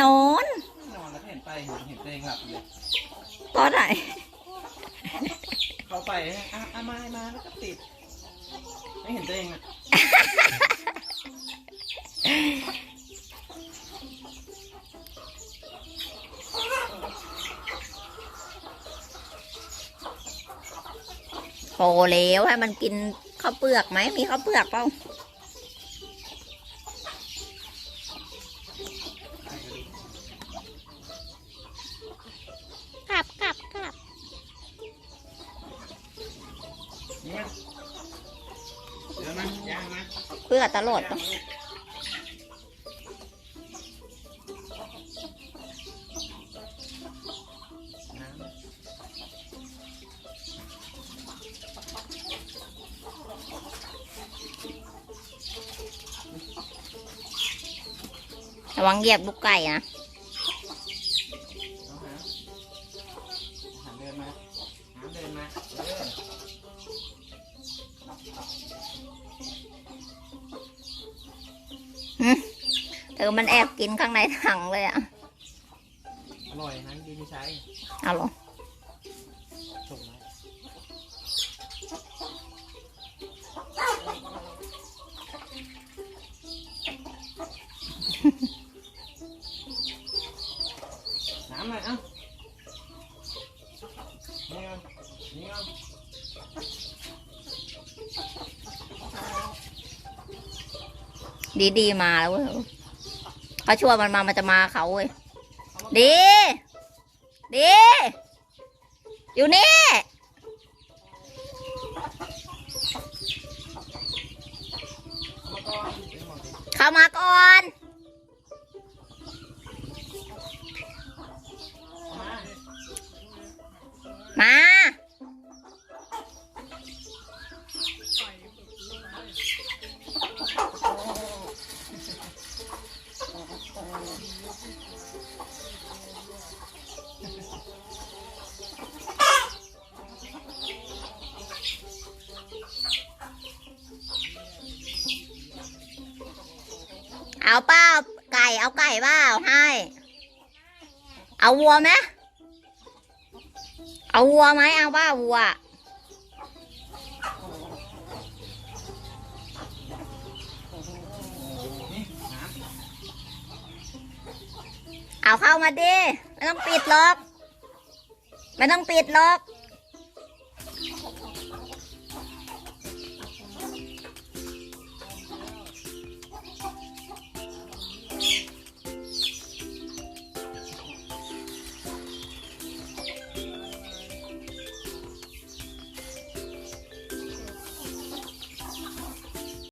นอน นอนแล้วก็เห็นไปเห็นเห็นตัวเองหลับอยู่เลยตอนไหน เข้าไปอะอะมามาแล้วก็ติด ไม่เห็นตัวเองอะโหแล้วให้มันกินข้าวเปลือกไหมมีข้าวเปลือกเปล่า กลับกลับกลับ นี่มา เดี๋ยวมาย่อตลอดปะระวังเหยียบลูกไก่นะเดินมาเดินมา เออเธอมันแอบกินข้างในถังเลยอะอร่อยนะดีไม่ใช้เอาเหรอส่งมาน้ำหน่อยเอ้านี่เอานี่เอา ดีดีๆมาแล้วเว้ยเขาชวนมันมามันจะมาเขาเว้ยดี ดี อยู่นี่ เอาเปล่าไก่เอาไก่เปล่าให้ เอาวัวไหมเอาวัวไหมเอาเปล่าวัวเอาเข้ามาดิไม่ต้องปิดหรอกไม่ต้องปิดหรอก